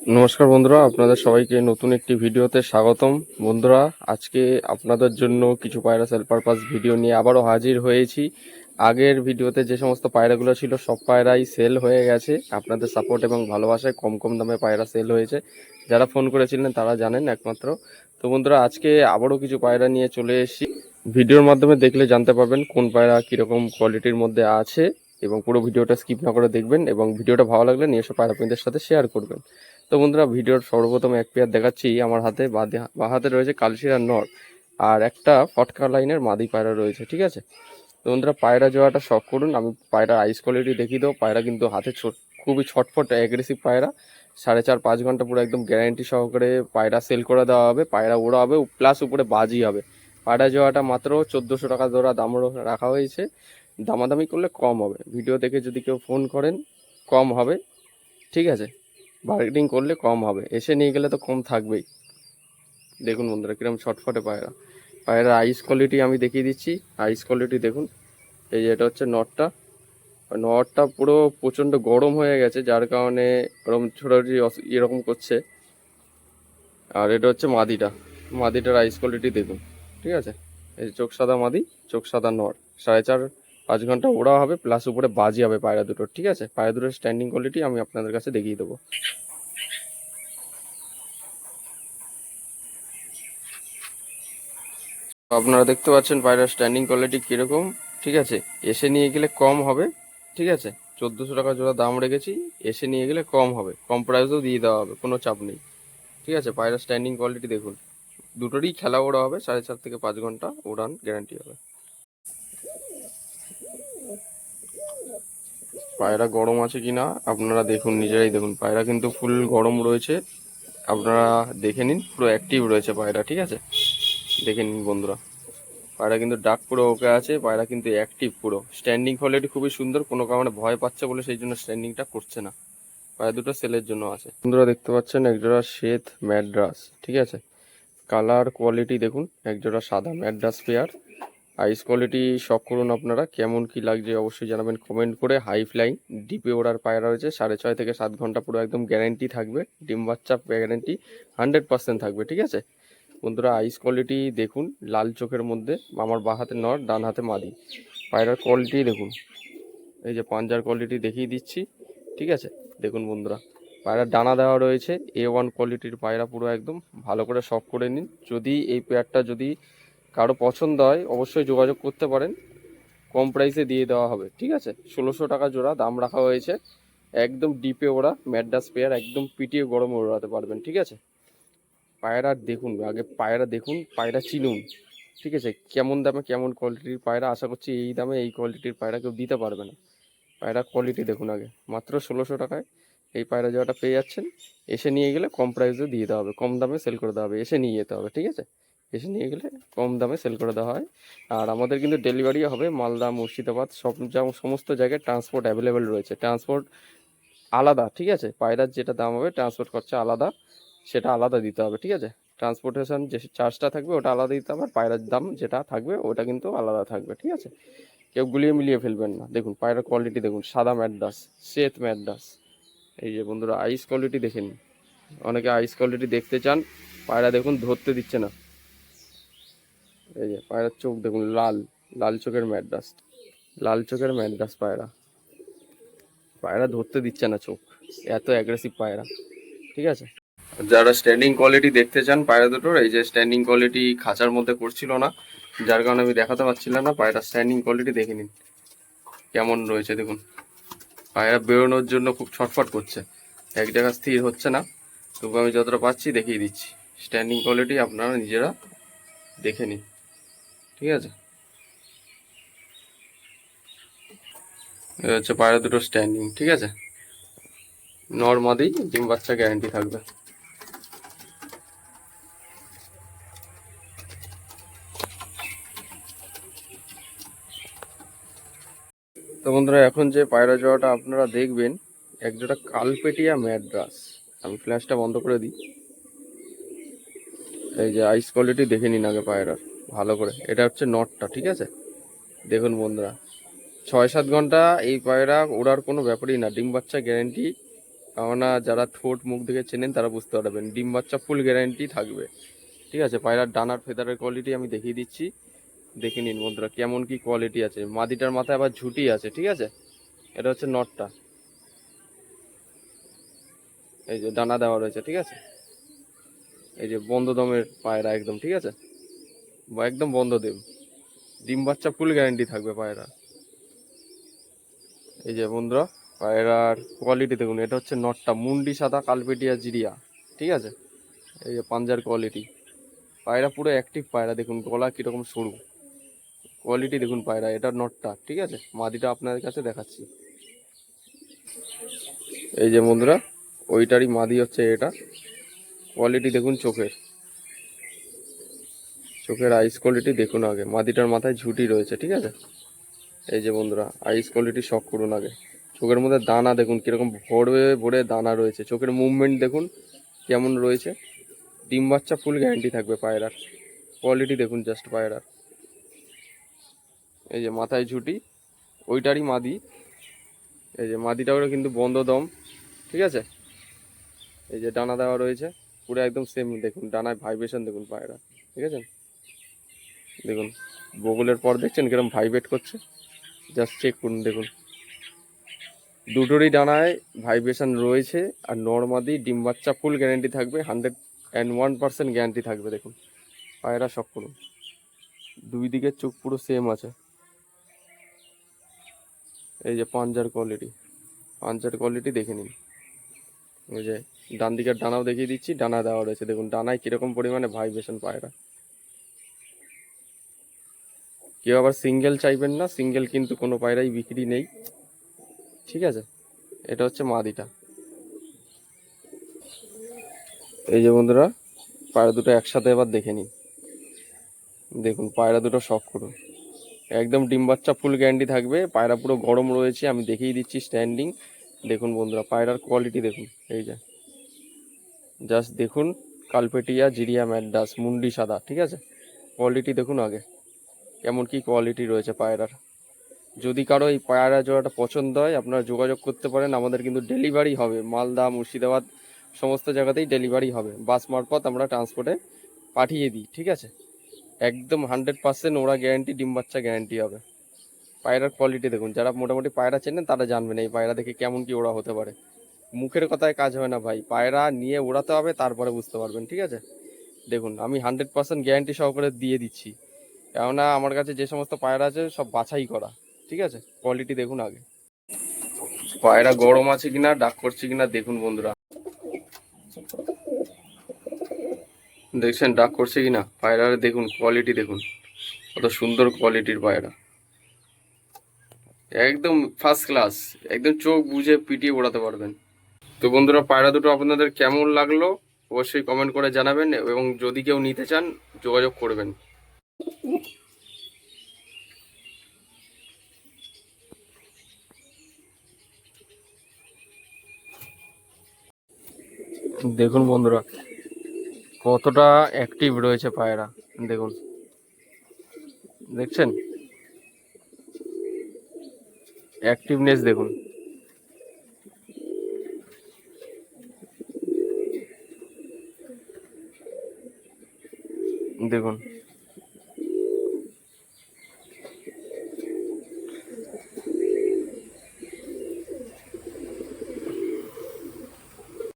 নমস্কার বন্ধুরা, আপনাদের সবাইকে নতুন একটি ভিডিওতে স্বাগতম। বন্ধুরা, আজকে আপনাদের জন্য কিছু পায়রা সেল পারপাস ভিডিও নিয়ে আবারও হাজির হয়েছি। আগের ভিডিওতে যে সমস্ত পায়রাগুলো ছিল, সব পায়রাই সেল হয়ে গেছে। আপনাদের সাপোর্ট এবং ভালোবাসায় কম কম দামে পায়রা সেল হয়েছে। যারা ফোন করেছিলেন, তারা জানেন একমাত্র। তো বন্ধুরা, আজকে আবারও কিছু পায়রা নিয়ে চলে এসেছি। ভিডিওর মাধ্যমে দেখলে জানতে পারবেন কোন পায়রা কীরকম কোয়ালিটির মধ্যে আছে। এবং পুরো ভিডিওটা স্কিপ না করে দেখবেন এবং ভিডিওটা ভালো লাগলে নিয়ে এসে পায়রা প্রিন্টের সাথে শেয়ার করবেন। তো বন্ধুরা, ভিডিওর সর্বপ্রথম এক পেয়ার দেখাচ্ছি। আমার হাতে, বাঁ হাতে রয়েছে কালশিরার নর আর একটা ফটকা লাইনের মাদি পায়রা রয়েছে, ঠিক আছে? তো বন্ধুরা, পায়রা জোয়াটা শখ করুন। আমি পায়রার আইস কোয়ালিটি দেখিয়ে দেবো। পায়রা কিন্তু হাতে ছোট খুবই ছটফট অ্যাগ্রেসিভ পায়রা। সাড়ে চার, পাঁচ ঘণ্টা পুরো একদম গ্যারান্টি সহকারে পায়রা সেল করে দেওয়া হবে। পায়রা ওড়া হবে প্লাস উপরে বাজি হবে। পায়রা জোয়াটা মাত্র চোদ্দোশো টাকা ধরা দাম রাখা হয়েছে। দামাদামি করলে কম হবে। ভিডিও দেখে যদি কেউ ফোন করেন, কম হবে, ঠিক আছে? বার্গেনিং করলে কম হবে। এসে নিয়ে গেলে তো কম থাকবেই। দেখুন বন্ধুরা কীরকম ছটফটে পায়রা। পায়রা আইস কোয়ালিটি আমি দেখিয়ে দিচ্ছি। আইস কোয়ালিটি দেখুন। এই যে এটা হচ্ছে নটটা। নটটা পুরো প্রচণ্ড গরম হয়ে গেছে, যার কারণে ওরকম ছোটাছুটি এরকম করছে। আর এটা হচ্ছে মাদিটা। মাদিটার আইস কোয়ালিটি দেখুন। ঠিক আছে? এই চোখ সাদা মাদি, চোখ সাদা নট। সাড়ে চার পাঁচ ঘণ্টা ওড়া হবে প্লাস উপরে বাজি হবে পায়রা দুটোর ঠিক আছে? পায়রা দুটোর স্ট্যান্ডিং কোয়ালিটি আমি আপনাদের কাছে দেখিয়ে দেবো। আপনারা দেখতে পাচ্ছেন পায়রার স্ট্যান্ডিং কোয়ালিটি কীরকম, ঠিক আছে? এসে নিয়ে গেলে কম হবে, ঠিক আছে? চোদ্দোশো টাকা জোড়া দাম রেখেছি, এসে নিয়ে গেলে কম হবে, কম প্রাইসেও দিয়ে দেওয়া হবে, কোনো চাপ নেই, ঠিক আছে? পায়রার স্ট্যান্ডিং কোয়ালিটি দেখুন, দুটোরই খেলা ওড়া হবে, সাড়ে চার থেকে পাঁচ ঘণ্টা উড়ান গ্যারান্টি হবে। পায়রা গরম আছে কি না আপনারা দেখুন, নিজেরাই দেখুন। পায়রা কিন্তু ফুল গরম রয়েছে। আপনারা দেখে নিন, পুরো অ্যাক্টিভ রয়েছে পায়রা, ঠিক আছে? দেখে নিন বন্ধুরা। পায়রা কিন্তু ডাক পুরো ওকে আছে, পায়রা কিন্তু অ্যাক্টিভ পুরো। স্ট্যান্ডিং কোয়ালিটি খুবই সুন্দর, কোনো কারণে ভয় পাচ্ছে বলে সেই জন্য স্ট্যান্ডিংটা করছে না। পায়রা দুটো সেলের জন্য আছে। বন্ধুরা দেখতে পাচ্ছেন, একজোড়া শ্বেত ম্যাড্রাস, ঠিক আছে? কালার কোয়ালিটি দেখুন, একজোড়া সাদা ম্যাড্রাস পেয়ার আইস কোয়ালিটি শখ করুন আপনারা। কেমন কি লাগছে অবশ্যই জানাবেন কমেন্ট করে। হাই ফ্লাইং ডিপে ওড়ার পায়রা রয়েছে। সাড়ে ছয় থেকে সাত ঘণ্টা পুরো একদম গ্যারেন্টি থাকবে। ডিম বাচ্চা গ্যারেন্টি হান্ড্রেড পার্সেন্ট থাকবে, ঠিক আছে? বন্ধুরা, আইস কোয়ালিটি দেখুন, লাল চোখের মধ্যে, আমার বাঁ হাতে নর, ডান হাতে মাদি। পায়রার কোয়ালিটি দেখুন। এই যে পাঞ্জার কোয়ালিটি দেখিয়ে দিচ্ছি, ঠিক আছে? দেখুন বন্ধুরা, পায়রার ডানা দেওয়া রয়েছে। এ ওয়ান কোয়ালিটির পায়রা পুরো একদম ভালো করে শখ করে নিন। যদি এই পেয়ারটা যদি কারও পছন্দ হয়, অবশ্যই যোগাযোগ করতে পারেন। কম প্রাইসে দিয়ে দেওয়া হবে, ঠিক আছে? ষোলোশো টাকা জোড়া, দাম রাখা হয়েছে। একদম ডিপে ওরা ম্যাডাস পেয়ার একদম পিটিয়ে গরমে ওড়াতে পারবেন, ঠিক আছে? পায়রা দেখুন, আগে পায়রা দেখুন, পায়রা চিনুন, ঠিক আছে? কেমন দামে, কেমন কোয়ালিটির পায়রা, আশা করছি এই দামে এই কোয়ালিটির পায়রা কেউ দিতে পারবে না। পায়রা কোয়ালিটি দেখুন আগে, মাত্র ষোলোশো টাকায় এই পায়রা যাওয়াটা পেয়ে যাচ্ছেন। এসে নিয়ে গেলে কম প্রাইসে দিয়ে দেওয়া হবে, কম দামে সেল করে দেওয়া হবে, এসে নিয়ে যেতে হবে, ঠিক আছে? এসে নিয়ে গেলে কম দামে সেল করে দেওয়া হয়। আর আমাদের কিন্তু ডেলিভারিও হবে, মালদা, মুর্শিদাবাদ, সব সমস্ত জায়গায় ট্রান্সপোর্ট অ্যাভেলেবেল রয়েছে। ট্রান্সপোর্ট আলাদা, ঠিক আছে? পায়রার যেটা দাম হবে ট্রান্সপোর্ট খরচা আলাদা, সেটা আলাদা দিতে হবে, ঠিক আছে? ট্রান্সপোর্টেশন যে চার্জটা থাকবে, ওটা আলাদা দিতে হবে, আর পায়রার দাম যেটা থাকবে, ওটা কিন্তু আলাদা থাকবে, ঠিক আছে? কেউ গুলিয়ে মিলিয়ে ফেলবেন না। দেখুন, পায়রার কোয়ালিটি দেখুন, সাদা ম্যাডাস শ্বেত ম্যাডাস এই যে বন্ধুরা আইস কোয়ালিটি দেখেন। অনেকে আইস কোয়ালিটি দেখতে চান, পায়রা দেখুন ধরতে দিচ্ছে না। এই যে, পায়রার চোখ দেখুন, লাল লাল চোখের ম্যাডাস লাল চোখের ম্যাডাস পায়রা। পায়রা ধরতে দিচ্ছে না চোখ, এত অ্যাগ্রেসিভ পায়রা। ঠিক আছে? যারা স্ট্যান্ডিং কোয়ালিটি দেখতে চান পায়রা দুটোর, এই যে স্ট্যান্ডিং কোয়ালিটি খাঁচার মধ্যে করছিল না, যার কারণে আমি দেখাতে পারছিলাম না পায়রা স্ট্যান্ডিং কোয়ালিটি দেখে নিন। কেমন রয়েছে দেখুন। পায়রা বেরোনোর জন্য খুব ছটফট করছে। এক জায়গা স্থির হচ্ছে না। তবু আমি যতটা পাচ্ছি দেখিয়ে দিচ্ছি। স্ট্যান্ডিং কোয়ালিটি আপনারা নিজেরা দেখে নিন। ঠিক আছে? হচ্ছে পায়রা দুটো স্ট্যান্ডিং ঠিক আছে? নর্মাদি ডিম বাচ্চা গ্যারান্টি থাকবে। তো বন্ধুরা, এখন যে পায়রা জোড়াটা আপনারা দেখবেন, এক জোড়া কালপেটিয়া ম্যাড্রাস আমি ফ্ল্যাশটা বন্ধ করে দিই। এই যে আইস কোয়ালিটি দেখে নিন আগে পায়রার। ভালো করে। এটা হচ্ছে নটটা ঠিক আছে? দেখুন বন্ধুরা ছয় সাত ঘণ্টা এই পায়রা ওড়ার কোনো ব্যাপারই না। ডিম বাচ্চা গ্যারেন্টি কেননা যারা ঠোঁট মুখ দেখে চেনেন তারা বুঝতে পারবেন, ডিম বাচ্চা ফুল গ্যারেন্টি থাকবে। ঠিক আছে, পায়রার ডানার ফেদারের কোয়ালিটি আমি দেখিয়ে দিচ্ছি। দেখে নিন বন্ধুরা, কেমন কি কোয়ালিটি আছে। মাদিটার মাথায় আবার ঝুটি আছে, ঠিক আছে? এটা হচ্ছে নটটা এই যে ডানা দেওয়া রয়েছে, ঠিক আছে? এই যে বন্ধ দমের পায়রা একদম, ঠিক আছে? একদম বন্ধ দেব। ডিম বাচ্চা ফুল গ্যারেন্টি থাকবে পায়রা। এই যে বন্ধুরা, পায়রার কোয়ালিটি দেখুন, এটা হচ্ছে নটটা, মুন্ডি সাদা, কালপেটিয়া জিরিয়া, ঠিক আছে? এই যে পাঞ্জার কোয়ালিটি পায়রা পুরো অ্যাক্টিভ পায়রা, দেখুন গলা কীরকম সরু। কোয়ালিটি দেখুন পায়রা, এটা নটটা, ঠিক আছে? মাদিটা আপনাদের কাছে দেখাচ্ছি। এই যে বন্ধুরা, ওইটারই মাদি হচ্ছে এটা। কোয়ালিটি দেখুন চোখের। চোখের আইস কোয়ালিটি দেখুন আগে। মাদিটার মাথায় ঝুটি রয়েছে, ঠিক আছে? এই যে বন্ধুরা আইস কোয়ালিটি শখ করুন আগে। চোখের মধ্যে দানা দেখুন, কীরকম ভরে ভরে দানা রয়েছে। চোখের মুভমেন্ট দেখুন, কেমন রয়েছে? ডিম বাচ্চা ফুল গ্যারান্টি থাকবে পায়রার কোয়ালিটি দেখুন জাস্ট পায়রার এই যে মাথায় ঝুটি, ওইটারই মাদি। এই যে মাদিটাও কিন্তু বন্ধ দম, ঠিক আছে? এই যে ডানা দেওয়া রয়েছে, পুরো একদম সেম দেখুন ডানায় ভাইব্রেশন দেখুন পায়রা ঠিক আছে? দেখুন বগলের পর দেখছেন কীরকম ভাইব্রেট করছে? জাস্ট চেক করুন, দেখুন। দুটোরই ডানায় ভাইব্রেশন রয়েছে আর নর্মাদি ডিম বাচ্চা ফুল গ্যারান্টি থাকবে hundred and one percent guarantee থাকবে, দেখুন। পায়রা শখ করুন। দুই দিকের চোখ পুরো সেম আছে। এই যে পাঞ্জার কোয়ালিটি পাঞ্জার কোয়ালিটি দেখে নিন। ওই যে ডান দিকের ডানাও দেখিয়ে দিচ্ছি, ডানা দেওয়া রয়েছে। দেখুন, ডানায় কীরকম পরিমাণে ভাইব্রেশন পায়রা। কেউ আবার সিঙ্গেল চাইবেন না, সিঙ্গেল কিন্তু কোনো পায়রাই বিক্রি নেই। ঠিক আছে? এটা হচ্ছে মাদিটা। এই যে বন্ধুরা, পায়রা দুটো একসাথে এবার দেখে নিন। দেখুন, পায়রা দুটো শখ করুন। একদম ডিম বাচ্চা, ফুল গ্যারান্টি থাকবে। পায়রা পুরো গরম রয়েছে, আমি দেখিয়ে দিচ্ছি স্ট্যান্ডিং দেখুন বন্ধুরা, পায়রার কোয়ালিটি দেখুন। এই যে জাস্ট দেখুন, কালপেটিয়া, জিরিয়া ম্যাডাস মুন্ডি সাদা, ঠিক আছে? কোয়ালিটি দেখুন আগে। কেমন কি কোয়ালিটি রয়েছে পায়রার। যদি কারও এই পায়রা জোড়াটা পছন্দ হয়, আপনারা যোগাযোগ করতে পারেন। আমাদের কিন্তু ডেলিভারি হবে। মালদা, মুর্শিদাবাদ সমস্ত জায়গাতেই ডেলিভারি হবে। বাস মারফত আমরা ট্রান্সপোর্টে পাঠিয়ে দিই, ঠিক আছে? একদম হান্ড্রেড পার্সেন্ট ওরা গ্যারান্টি ডিম বাচ্চা গ্যারান্টি হবে। পায়রার কোয়ালিটি দেখুন। যারা মোটামুটি পায়রা চেনেন, তারা জানবেন এই পায়রা দেখে কেমন কি ওরা হতে পারে। মুখের কথায় কাজ হয় না ভাই। পায়রা নিয়ে ওড়াতে হবে, তারপরে বুঝতে পারবেন, ঠিক আছে? দেখুন, আমি হান্ড্রেড পার্সেন্ট গ্যারান্টি সহকারে দিয়ে দিচ্ছি। কেননা আমার কাছে যে সমস্ত পায়রা আছে, সব বাছাই করা। ঠিক আছে? কোয়ালিটি দেখুন আগে। পায়রা গরম আছে কিনা, ডাক করছে কিনা, দেখুন বন্ধুরা। দেখছেন, ডাক করছে কিনা? পায়রা, দেখুন কোয়ালিটি দেখুন। কত সুন্দর কোয়ালিটির পায়রা। একদম ফার্স্ট ক্লাস একদম চোখ বুঝে পিটিয়ে ওড়াতে পারবেন। তো বন্ধুরা, পায়রা দুটো আপনাদের কেমন লাগল? অবশ্যই কমেন্ট করে জানাবেন এবং যদি কেউ নিতে চান, যোগাযোগ করবেন। দেখুন বন্ধুরা কতটা অ্যাক্টিভ রয়েছে পায়রা দেখুন। দেখছেন? অ্যাক্টিভনেস দেখুন। দেখুন।